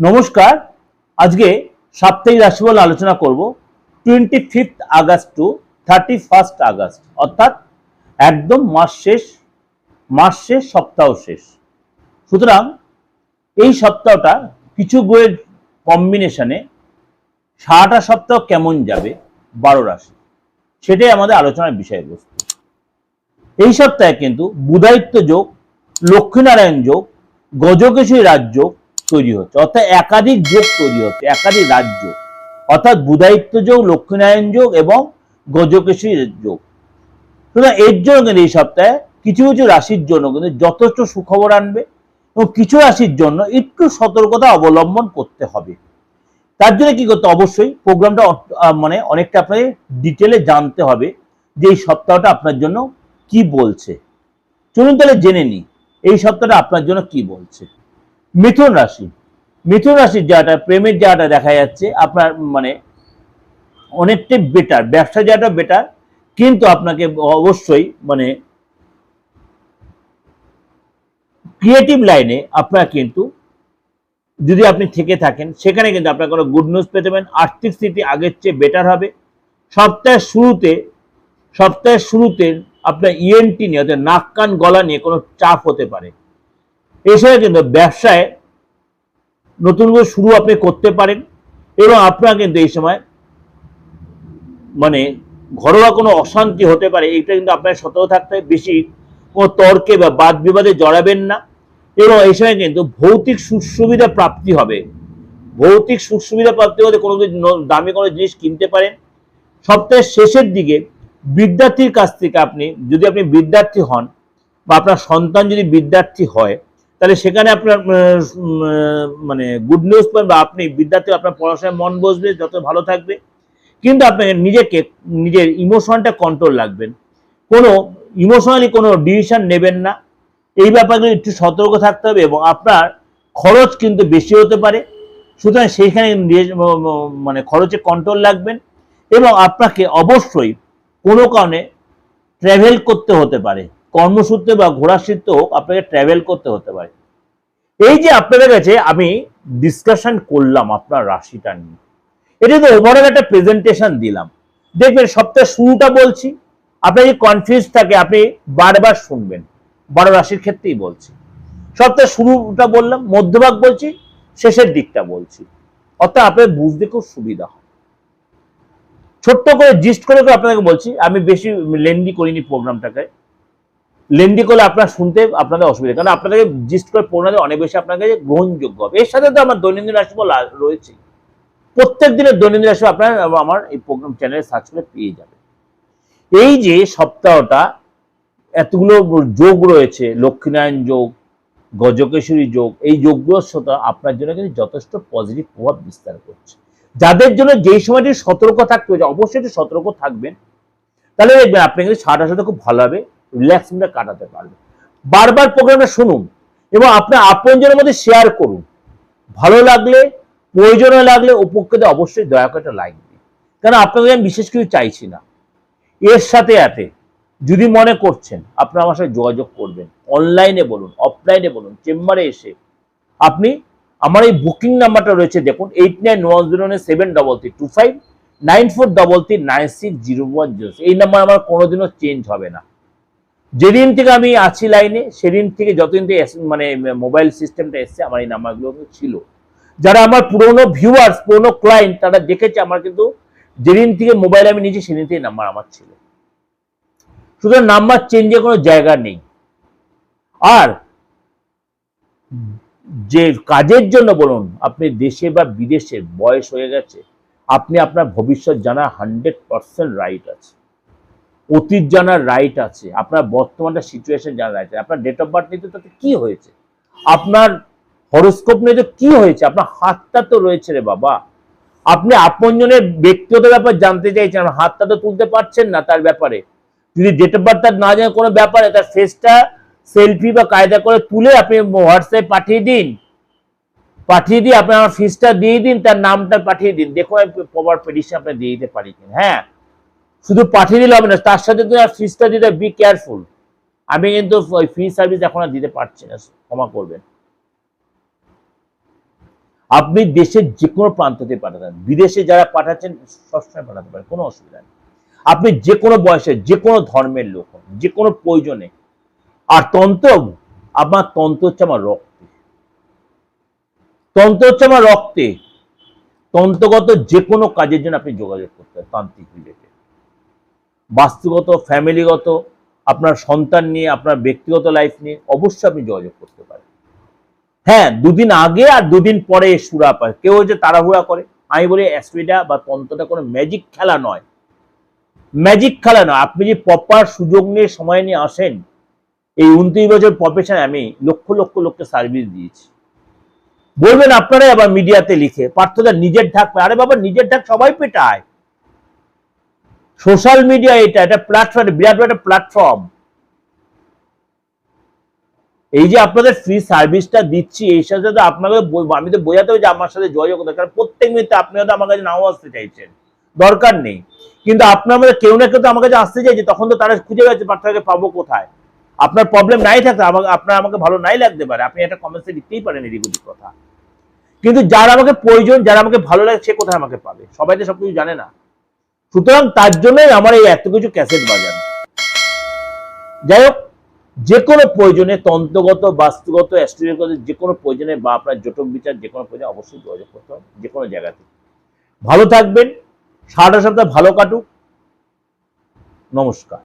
নমস্কার। আজকে সাপ্তাহিক রাশিফল আলোচনা করব। Twenty fifth August to thirty first August অর্থাৎ একদম মাস শেষ মাস শেষ, সপ্তাহ শেষ। সুতরাং এই সপ্তাহটা কিছু গ্রহের কম্বিনেশনে সারাটা সপ্তাহ কেমন যাবে? বারো রাশি। সেটাই আমাদের আলোচনার বিষয়বস্তু। এই সপ্তাহে কিন্তু বুধায়িত্ব যোগ, লক্ষ্মীনারায়ণ যোগ গজকেশী রাজ্য তৈরি হচ্ছে, অর্থাৎ একাধিক যোগ তৈরি হচ্ছে, একাধিক রাজ্য। অর্থাৎ বুধায়িত্ব যোগ, লক্ষ্মীনারায়ণ যোগ এবং গজকেশরী যোগ। সুতরাং এর জন্য কিন্তু এই সপ্তাহে কিছু কিছু রাশির জন্য কিন্তু যথেষ্ট সুখবর আনবে এবং কিছু রাশির জন্য একটু সতর্কতা অবলম্বন করতে হবে। তার জন্য কি করতে অবশ্যই প্রোগ্রামটা মানে অনেকটা আপনাকে ডিটেলে জানতে হবে যে এই সপ্তাহটা আপনার জন্য কি বলছে। চলুন তাহলে জেনে নিই, এই সপ্তাহটা আপনার জন্য কি বলছে। মিথুন রাশি। মিথুন রাশির জায়গাটা প্রেমের জায়গাটা দেখা যাচ্ছে। আপনার মানে অনেকটাই বেটার ব্যবসা জায়গাটা বেটার কিন্তু আপনাকে অবশ্যই মানে ক্রিয়েটিভ লাইনে আপনার কিন্তু যদি আপনি থেকে থাকেন, সেখানে কিন্তু আপনার কোনো গুড নিউজ পেতে পারেন। আর্থিক স্থিতি আগের চেয়ে বেটার হবে। সপ্তাহের শুরুতে সপ্তাহের শুরুতে আপনার ইএনটি নিয়ে অর্থাৎ নাক কান গলা নিয়ে কোনো চাপ হতে পারে। এছাড়া কিন্তু ব্যবসায় নতুন করে শুরু আপনি করতে পারেন এবং আপনার কিন্তু এই সময় মানে ঘরোয়া কোনো অশান্তি হতে পারে, এইটা কিন্তু আপনার সতর্ক থাকতে হবে। বেশি কোনো তর্কে বা বাদ বিবাদে জড়াবেন না এবং এই সময় কিন্তু ভৌতিক সুবিধা প্রাপ্তি হবে। ভৌতিক সুবিধা প্রাপ্তি হতে কোনো দামি কোনো জিনিস কিনতে পারেন, সপ্তাহের শেষের দিকে বিদ্যার্থীর কাছ থেকে আপনি যদি আপনি বিদ্যার্থী হন বা আপনার সন্তান যদি বিদ্যার্থী হয় তাহলে সেখানে আপনার মানে গুড নিউজ পাবেন বা আপনি বিদ্যার্থী, আপনার পড়াশোনায় মন বসবে, যত ভালো থাকবে। কিন্তু আপনাকে নিজেকে, নিজের ইমোশনটা কন্ট্রোল রাখবেন। কোনো ইমোশনালি কোনো ডিসিশন নেবেন না। এই ব্যাপারগুলো একটু সতর্ক থাকতে হবে এবং আপনার খরচ কিন্তু বেশি হতে পারে। সুতরাং সেইখানে মানে খরচে কন্ট্রোল রাখবেন এবং আপনাকে অবশ্যই কোনো কারণে ট্রাভেল করতে হতে পারে। কর্মসূত্রে বা ঘোরাসূত্রে হোক আপনাকে ট্রাভেল করতে হতে পারে। এই যে আপনাদের কাছে আমি ডিসকাশন করলাম আপনার রাশিটা নিয়ে। এটা তো ওভারঅল একটা প্রেজেন্টেশন দিলাম। দেখবেন সপ্তাহের শুরুটা বলছি, আপনার যদি কনফিউজ থাকে, আপনি বারবার শুনবেন। বারো রাশির ক্ষেত্রেই বলছি। সপ্তাহের শুরুটা বললাম, মধ্যভাগ বলছি, শেষের দিকটা বলছি। অর্থাৎ আপনার বুঝতে খুব সুবিধা হয়। ছোট্ট করে জিস্ট করে করে আপনাকে বলছি, আমি বেশি লেন্দি করিনি প্রোগ্রামটাকে লেন্দি করলে আপনার শুনতে আপনাদের অসুবিধা, কারণ আপনাদের জিস্ট করে পড়াতে অনেক বেশি আপনার কাছে গ্রহণযোগ্য হবে। এর সাথে তো আমার দৈনন্দিন রাশিফল রয়েছে। প্রত্যেক দিনের দৈনন্দিন রাশি আপনার আমার এই প্রোগ্রাম চ্যানেলে সার্চ করে পেয়ে যাবে এই যে সপ্তাহটা, এতগুলো যোগ রয়েছে, লক্ষ্মীনারায়ণ যোগ গজকেশ্বরী যোগ, এই যোগগুলোর সাথে আপনার জন্য কিন্তু যথেষ্ট পজিটিভ প্রভাব বিস্তার করছে। যাদের জন্য যেই সময়টি সতর্ক থাকতে হচ্ছে অবশ্যই সতর্ক থাকবেন। তাহলে আপনি কিন্তু সারাটা খুব ভালো রিল্যাক্স মুডে কাটাতে পারবে। বারবার প্রোগ্রামটা শুনুন এবং আপনার আপনজনের মধ্যে শেয়ার করুন। ভালো লাগলে, প্রয়োজন লাগলে, উপকৃত অবশ্যই দয়া করে একটা লাইক দিন। কারণ আপনাদের আমি বিশেষ কিছু চাইছি না। এর সাথে সাথে যদি মনে করছেন, আপনারা আমার সাথে যোগাযোগ করবেন। অনলাইনে বলুন অফলাইনে বলুন চেম্বারে এসে আপনি আমার এই বুকিং নাম্বারটা রয়েছে, দেখুন eight nine one zero nine seven double three two five nine four double three nine six zero one zero এই নাম্বার আমার কোনোদিনও চেঞ্জ হবে না যেদিন থেকে আমি আছি লাইনে, সেদিন থেকে যতদিন থেকে মানে মোবাইল সিস্টেমটা এসছে, আমার এই নাম্বারগুলো ছিল। যারা আমার পুরনো ভিউয়ার্স পুরনো ক্লায়েন্ট তারা দেখেছে আমার কিন্তু যেদিন থেকে মোবাইল আমি নিয়েছি, সেদিন থেকে নাম্বার আমার ছিল। সুতরাং নাম্বার চেঞ্জের কোনো জায়গা নেই। আর যে কাজের জন্য বলুন, আপনি দেশে বা বিদেশে বয়স হয়ে গেছে, আপনি আপনার ভবিষ্যৎ জানা হান্ড্রেড পার্সেন্ট রাইট আছে। অতীত জানার রাইট আছে, আপনার বর্তমানটা সিচুয়েশন জানার রাইট আছে, আপনার ডেট অফ বার্থ নিতে তাতে কি হয়েছে? আপনার হরোস্কোপ নিয়ে তো কি হয়েছে? আপনার হাতটা তো রয়েছে রে বাবা। আপনি আপনজনের ব্যক্তিগত ব্যাপার জানতে চাইছেন হাতটা তো তুলতে পারছেন না তার ব্যাপারে। যদি ডেট অফ বার্থ তার না জানে কোনো ব্যাপারে তার ফেসটা সেলফি বা কায়দা করে তুলে আপনি হোয়াটসঅ্যাপে পাঠিয়ে দিন। পাঠিয়ে দিয়ে আপনি আমার ফিসটা দিয়ে দিন, তার নামটা পাঠিয়ে দিন। দেখো আমি প্রপার পেডিশন আপনি দিয়ে দিতে পারি হ্যাঁ? শুধু পাঠিয়ে দিলে হবে না, তার সাথে তুমি আর ফিসটা দিতে বি কেয়ারফুল আমি কিন্তু ওই ফ্রি সার্ভিস এখন আর দিতে পারছি না, ক্ষমা করবেন। আপনি দেশের যে কোনো প্রান্ততে পাঠাতেন, বিদেশে যারা পাঠাচ্ছেন, সবসময় পাঠাতে পারেন, কোনো অসুবিধা নেই। আপনি যে কোনো বয়সে যে কোনো ধর্মের লোক হন যে কোনো প্রয়োজনে। আর তন্ত্র আমার তন্ত্র হচ্ছে আমার রক্তে। তন্ত্র হচ্ছে আমার রক্তে। তন্ত্রগত যে কোনো কাজের জন্য আপনি যোগাযোগ করতে পারেন, তান্ত্রিক রিলেটেড বাস্তুগত ফ্যামিলিগত আপনার সন্তান নিয়ে, আপনার ব্যক্তিগত লাইফ নিয়ে অবশ্যই আপনি যোগাযোগ করতে পারেন। হ্যাঁ দুদিন আগে আর দুদিন পরে সুরা পায়। কেউ যে তাড়াহুড়া করে। আমি বলি অ্যাস্ট্রিটা বা তন্ত্রটা কোনো ম্যাজিক খেলা নয়। ম্যাজিক খেলা নয়। আপনি যে প্রপার সুযোগ নিয়ে সময় নিয়ে আসেন, এই উনত্রিশ বছর প্রফেশনে আমি লক্ষ লক্ষ লোককে সার্ভিস দিয়েছি। বলবেন, আপনারাই আবার মিডিয়াতে লিখে, পার্থদা নিজের ঢাক আরে বাবা, নিজের ঢাক সবাই পেটায়। সোশ্যাল মিডিয়া এটা এটা প্ল্যাটফর্ম বিরাট বড় একটা প্ল্যাটফর্ম এই যে আপনাদের ফ্রি সার্ভিসটা দিচ্ছি, এই সাথে তো আপনাকে আমি তো বোঝাতে হবে যে আমার সাথে যোগাযোগ কারণ প্রত্যেক মিনিটে আপনি হয়তো আমার কাছে নাও আসতে চাইছেন। দরকার নেই। কিন্তু আপনার মধ্যে কেউ না কেউ তো আমার কাছে আসতে চাইছে, তখন তো তারা খুঁজে গেছে পার্থকে পাবো কোথায়? আপনার প্রবলেম নাই থাকতে, আমাকে, আপনার আমাকে ভালো নাই লাগতে পারে। আপনি একটা কমেন্টসে লিখতেই পারেন এদিক কথা। কিন্তু যার আমাকে প্রয়োজন, যারা আমাকে ভালো লাগে, সে কোথায় আমাকে পাবে? সবাই তো সবকিছু জানে না। সুতরাং তার জন্যই আমার এই এত কিছু ক্যাসেট বাজানো। যাই হোক, যে কোনো প্রয়োজনে তন্ত্রগত, বাস্তুগত অ্যাস্ট্রোলজিগত যে কোনো প্রয়োজনে বা আপনার জটক বিচার, যে কোনো প্রয়োজনে অবশ্যই যোগাযোগ করতে হবে, যে কোনো জায়গাতে ভালো থাকবেন, সারাটা সপ্তাহ ভালো কাটুক। নমস্কার।